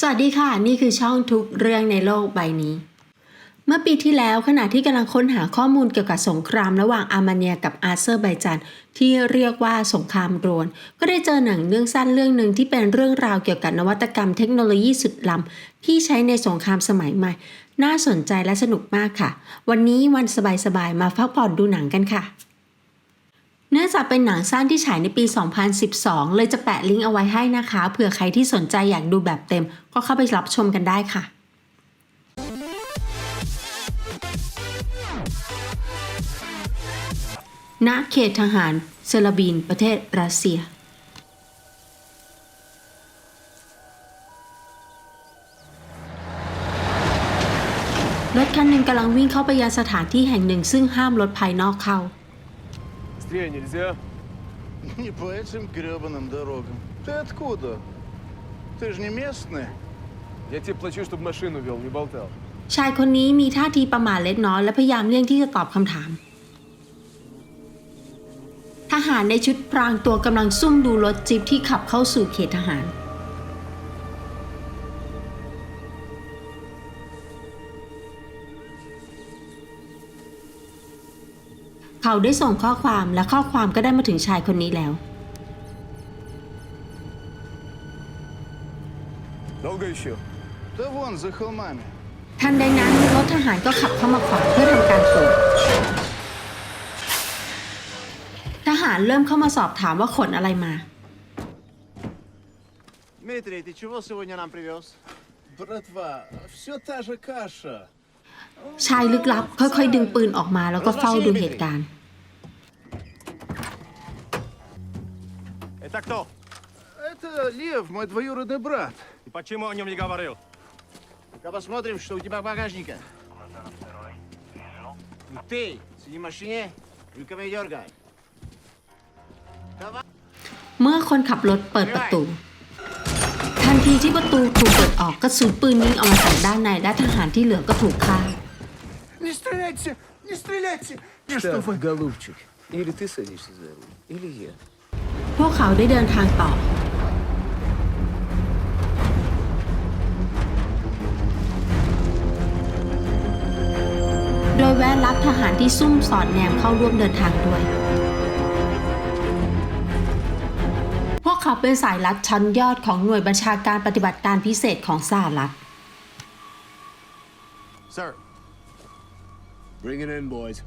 สวัสดีค่ะ นี่คือช่องทุกเรื่องในโลกใบนี้ เมื่อปีที่แล้วขณะที่กำลังค้นหาข้อมูลเกี่ยวกับสงครามระหว่างอาร์เมเนียกับอาเซอร์ไบจานที่เรียกว่าสงครามโดรน ก็ได้เจอหนังเรื่องสั้นเรื่องหนึ่งที่เป็นเรื่องราวเกี่ยวกับนวัตกรรมเทคโนโลยีสุดล้ำที่ใช้ในสงครามสมัยใหม่ น่าสนใจและสนุกมากค่ะ วันนี้วันสบายๆมาพักผ่อนดูหนังกันค่ะ เนื่องจากเป็นหนังสั้นที่ฉายในปี 2012 เลยจะแปะลิงก์เอาไว้ให้นะคะ เผื่อใครที่สนใจอยากดูแบบเต็ม ก็เข้าไปรับชมกันได้ค่ะณเขตทหารเซลบีน ประเทศรัสเซีย รถคันหนึ่งกำลังวิ่งเข้าไปยังสถานที่แห่งหนึ่งซึ่งห้ามรถภายนอกเข้า Быстрее нельзя. Не по этим гребаным дорогам. Ты откуда? Ты же не местный. Я тебе плачу, чтобы машину вел, не болтал. ชายคนนี้มีท่าทีประหม่าเล็กน้อยและพยายามเลี่ยงที่จะตอบคำถาม ทหารในชุดพรางตัวกำลังซุ่มดูรถจิ๊บที่ขับเข้าสู่เขตทหาร เขาได้ส่งข้อความและข้อความก็ได้มาถึงชายคนนี้แล้ว Долго еще? Да вон, за холмами. ทันใดนั้นรถทหารก็ขับเข้ามาขวางเพื่อทำการตรวจทหารเริ่มเข้ามาสอบถามว่าขนอะไรมา Дмитрий, ты чего сегодня нам привез? Братва, все та же каша. ชายลึกลับค่อยๆ ดึงปืนออกมาแล้วก็เฝ้าดูเหตุการณ์ Это кто? Это Лев, мой двоюродный брат. И почему о нем не говорил? Ну-ка посмотрим, что у тебя в багажнике. Ну Ты, сиди в машине, руками не дергай. Давай. เมื่อคนขับรถเปิดประตู ทันทีที่ประตูถูกเปิดออกกระสุนปืนยิงออกมาจากด้านในและทหารที่เหลือก็ถูกฆ่า Не стреляйте! Не стреляйте! Не Так, что вы... голубчик, или ты садишься за руль, или я. พวกเขาได้เดินทางต่อ โดยแวะรับทหารที่ซุ่มสอดแนมเข้าร่วมเดินทางด้วย พวกเขาเป็นสายลัดชั้นยอดของหน่วยบัญชาการปฏิบัติการพิเศษของสหรัฐ Sir. Bring it in, boys.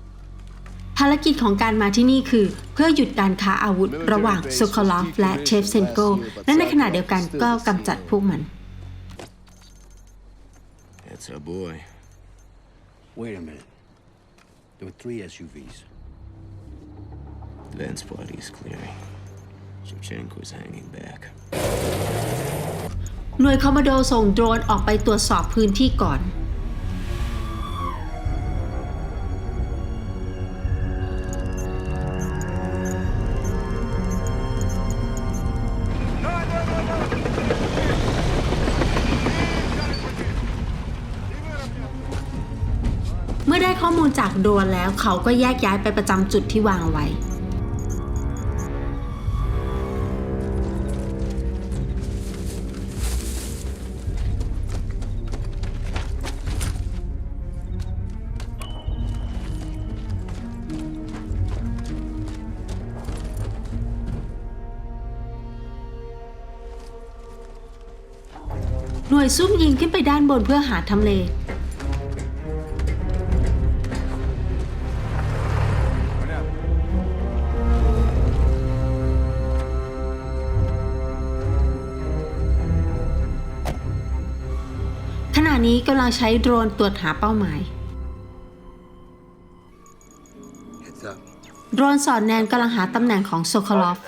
ภารกิจของการมาที่นี่คือ เพื่อหยุดการค้าอาวุธระหว่างโซคอลอฟและเชฟเซนโกและในขณะเดียวกันก็กำจัดพวกมัน That's our boy. Wait a minute. There were three SUVs. Advance party is clearing. Shevchenko's hanging back. หน่วยคอมมานโดส่งโดรนออกไปตรวจสอบพื้นที่ก่อน ข้อมูลจากโดนแล้วเขาก็แยกย้ายไปประจำจุดที่วางไว้ หน่วยซุ่มยิงขึ้นไปด้านบนเพื่อหาทำเล นี้กำลังใช้โดรนตรวจหาเป้าหมาย โดรนสอดแนมกำลังหาตำแหน่งของโซคอลอฟ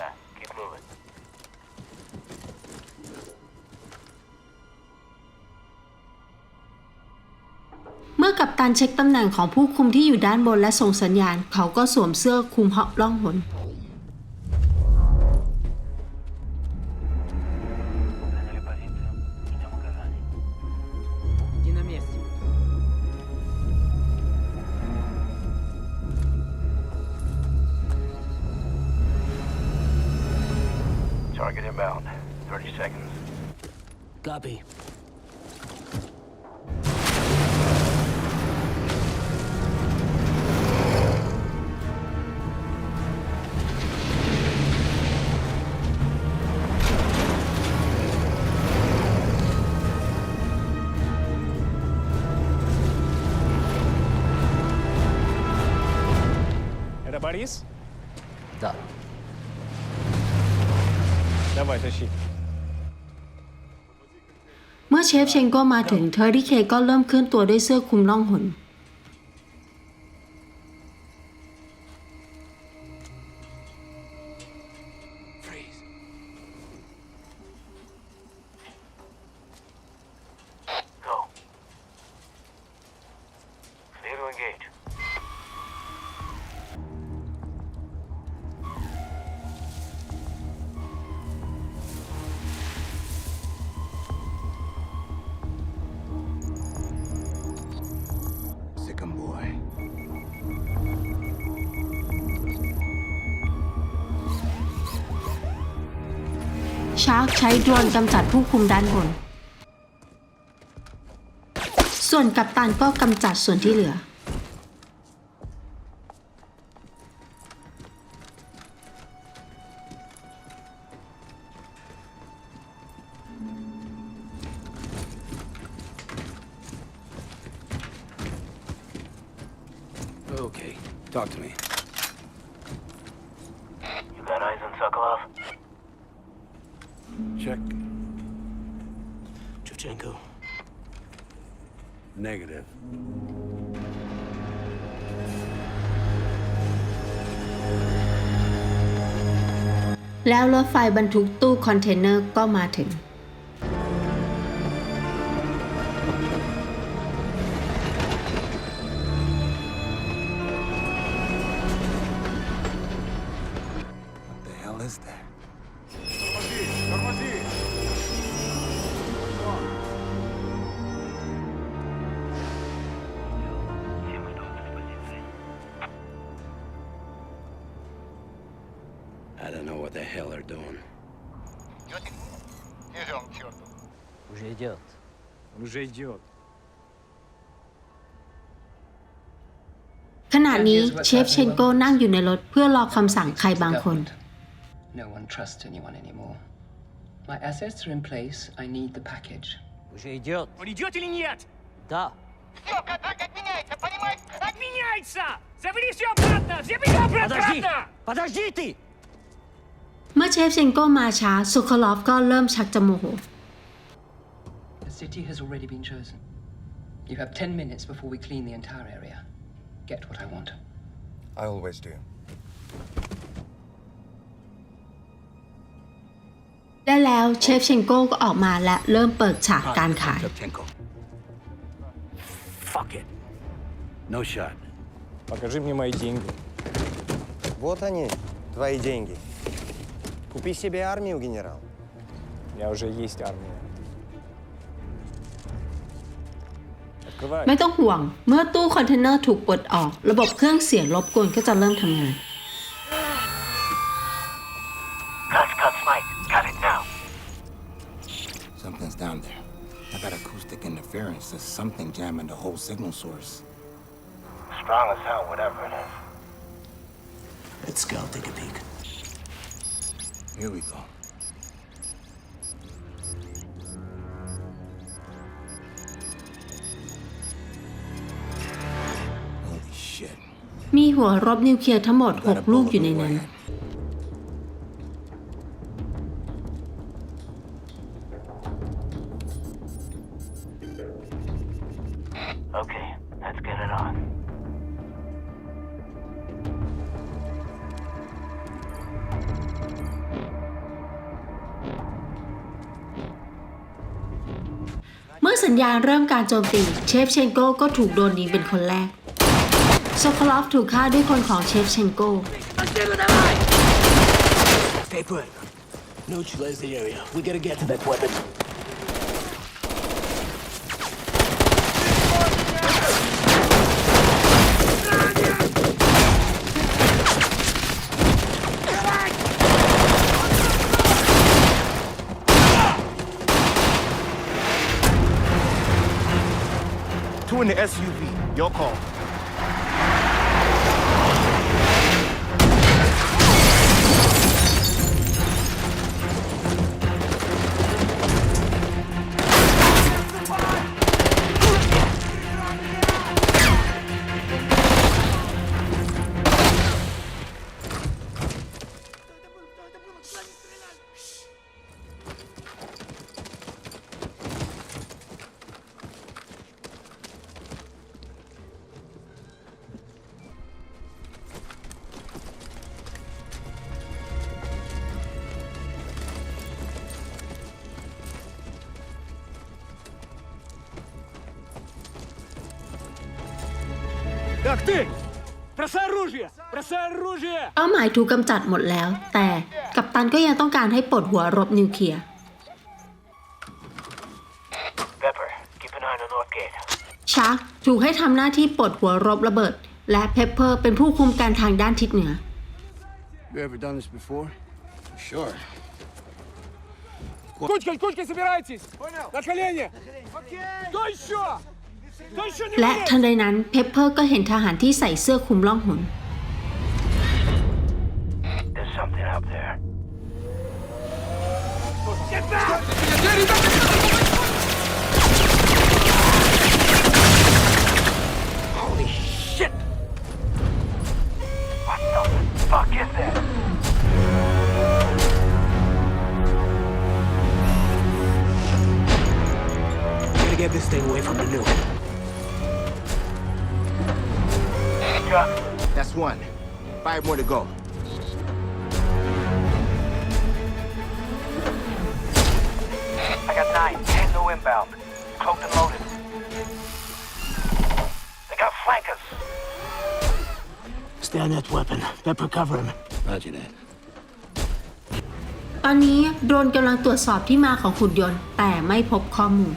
เมื่อกัปตันเช็คตำแหน่งของผู้คุมที่อยู่ด้านบนและส่งสัญญาณ เขาก็สวมเสื้อคลุมเหาะล่องหน seconds. Copy. Да. Давай, тащи. เมื่อเชฟเชงโกมาถึงเทอร์รี่เคก็เริ่มเคลื่อนตัวด้วยเสื้อคลุมล่องหน ชาร์กใช้โดรนกำจัดผู้คุมด้านบน ส่วนกัปตันก็กำจัดส่วนที่เหลือ Negative. แล้วรถไฟบรรทุกตู้คอนเทนเนอร์ก็มาถึง I don't know what the hell they're doing. Уже идет. Он уже идет. ขณะนี้เชฟเชนโกนั่งอยู่ในรถเพื่อรอคำสั่งใครบางคน No one trusts anyone anymore. My assets are in place. I need the package. Уже идет. Он идет или нет? Да. Все, контракт отменяется, понимаете? Отменяется! Забери все обратно! Забери обратно! Подожди! Подожди ты! เมื่อเชฟเชนโกมาช้าสุคลอฟก็เริ่มชักจะโมโห The city has already been chosen. You have 10 minutes before we clean the entire area. Get what I want. I always do. ได้แล้วเชฟเชนโกก็ออกมาและเริ่มเปิดฉากการขาย Shevchenko. Fuck it. No shot. Покажи мне мои деньги. Вот они, твои деньги. Купи себе армию, генерал. У меня уже есть армия. Открывай. ไม่ต้องห่วง เมื่อตู้คอนเทนเนอร์ถูกปลดออก ระบบเครื่องเสียงรบกวนก็จะเริ่มทำงาน Cut, cut, Smite. Got it now. Something's down there. I got acoustic interference. There's something jamming the whole signal source. Strong as hell, whatever it is. Let's go take a peek. Here we go. Holy shit. มีหัวรบนิวเคลียร์ทั้งหมด Got a 6ลูก bullet อยู่ในนั้น สัญญาณเริ่มการโจมตี เชฟเชนโกก็ถูกโดนยิงเป็นคนแรกโซคลอฟถูกฆ่าด้วยคนของเชฟเชนโก Stay put. Neutralize the area. We gotta get to that weapon. In the SUV. Your call. Так, ты! Бросай оружие! Бросай оружие! เป้าหมายถูกกำจัดหมดแล้ว แต่กัปตันก็ยังต้องการให้ปลดหัวรบนิวเคลียร์ Pepper, keep an eye on the north gate. ชักถูกให้ทำหน้าที่ปลดหัวรบระเบิด และเพปเปอร์เป็นผู้คุมการทางด้านทิศเหนือ You ever done this before? Sure. Кучкой, кучкой собирайтесь! На колени! Кто еще? Кто еще не และทันใดนั้นเพปเปอร์ก็เห็นทหารที่ใส่เสื้อคลุมล่องหน There's something out there. Get back! Cloaked and loaded. They got flankers. Stay on that weapon. Pepper, cover him. Roger that. ตอนนี้โดรนกำลังตรวจสอบที่มาของหุ่นยนต์ แต่ไม่พบข้อมูล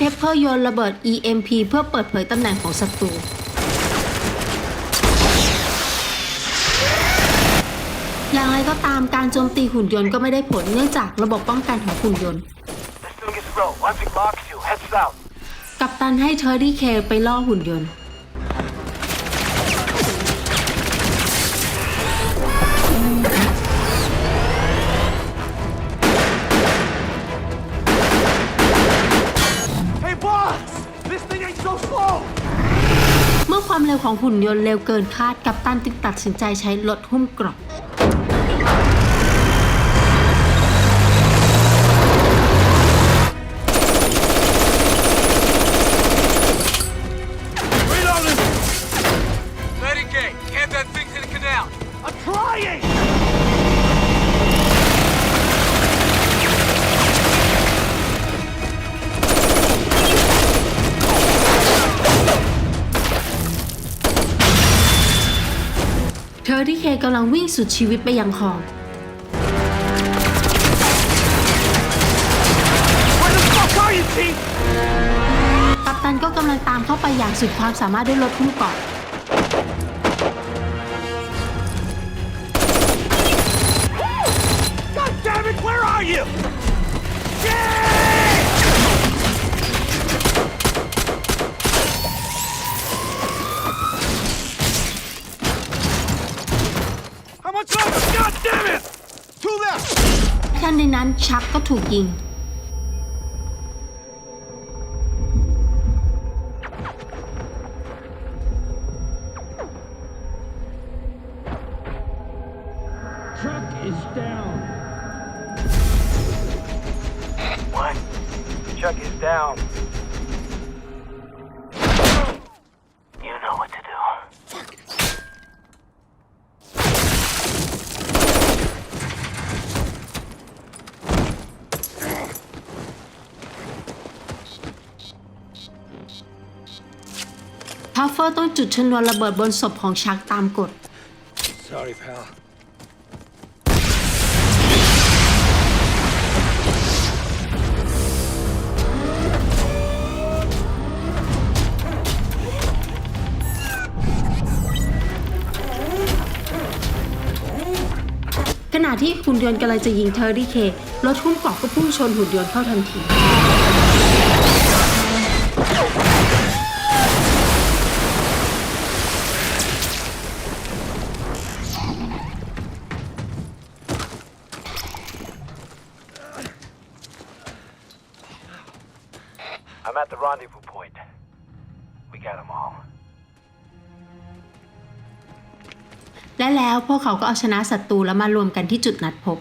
เพปเปอร์โยนระเบิด EMP เพื่อเปิดเผยตำแหน่งของศัตรูอย่างไรก็ตามการโจมตีหุ่นยนต์ก็ไม่ได้ผลเนื่องจากระบบป้องกันของหุ่นยนต์ This thing is low. Once it locks you, head south. กัปตันให้เทอร์ดี้เคไปล่อหุ่นยนต์ ของหุ่นยนต์เร็วเกินคาดกัปตันจึงตัดสินใจใช้รถหุ้มเกรอบ Reloading! Let it gate. Hand that thing to the canal. I'm trying! ำลังวิ่งสุดชีวิตไปยังคลอง Where the fuck are you, T? กัปตันก็กำลังตามเข้าไปอย่างสุดความสามารถด้วยรถหุ้มเกราะ นใดนั้นชักก็ถูกยิง What? Chuck is down. T ทัฟเฟอร์ต้องจุดชนวนระเบิดบนศพของชักตามกฎ Sorry, pal. ขณะที่หุ่นยนต์กำลังจะยิงเทอร์ดี้เครถหุ้มเกราะก็พุ่งชนหุ่นยนต์เข้าทันที I'm at the rendezvous point. We got them all. และแล้วพวกเขาก็เอาชนะศัตรูแล้วมารวมกันที่จุดนัดพบ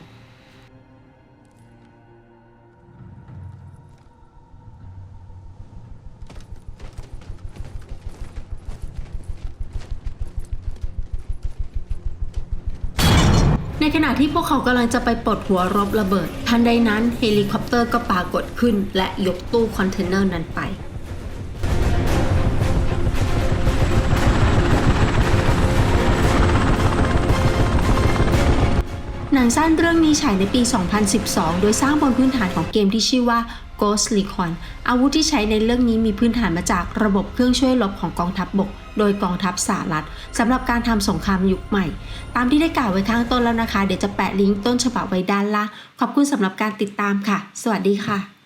ที่พวกเขากำลังจะไปปลดหัวรบระเบิด ทันใดนั้นเฮลิคอปเตอร์ก็ปรากฏขึ้น และยกตู้คอนเทนเนอร์นั้นไปหนังสั้นเรื่องนี้ฉายในปี 2012 โดยสร้างบนพื้นฐานของเกมที่ชื่อว่า Ghost Recon อาวุธที่ใช้ในเรื่องนี้มีพื้นฐานมาจากระบบเครื่องช่วยรบของกองทัพบบก โดยกองทัพสหรัฐสำหรับการทำสงครามยุคใหม่ ตามที่ได้กล่าวไว้ข้างต้นแล้วนะคะ เดี๋ยวจะแปะลิงก์ต้นฉบับไว้ด้านล่างขอบคุณสำหรับการติดตามค่ะ สวัสดีค่ะ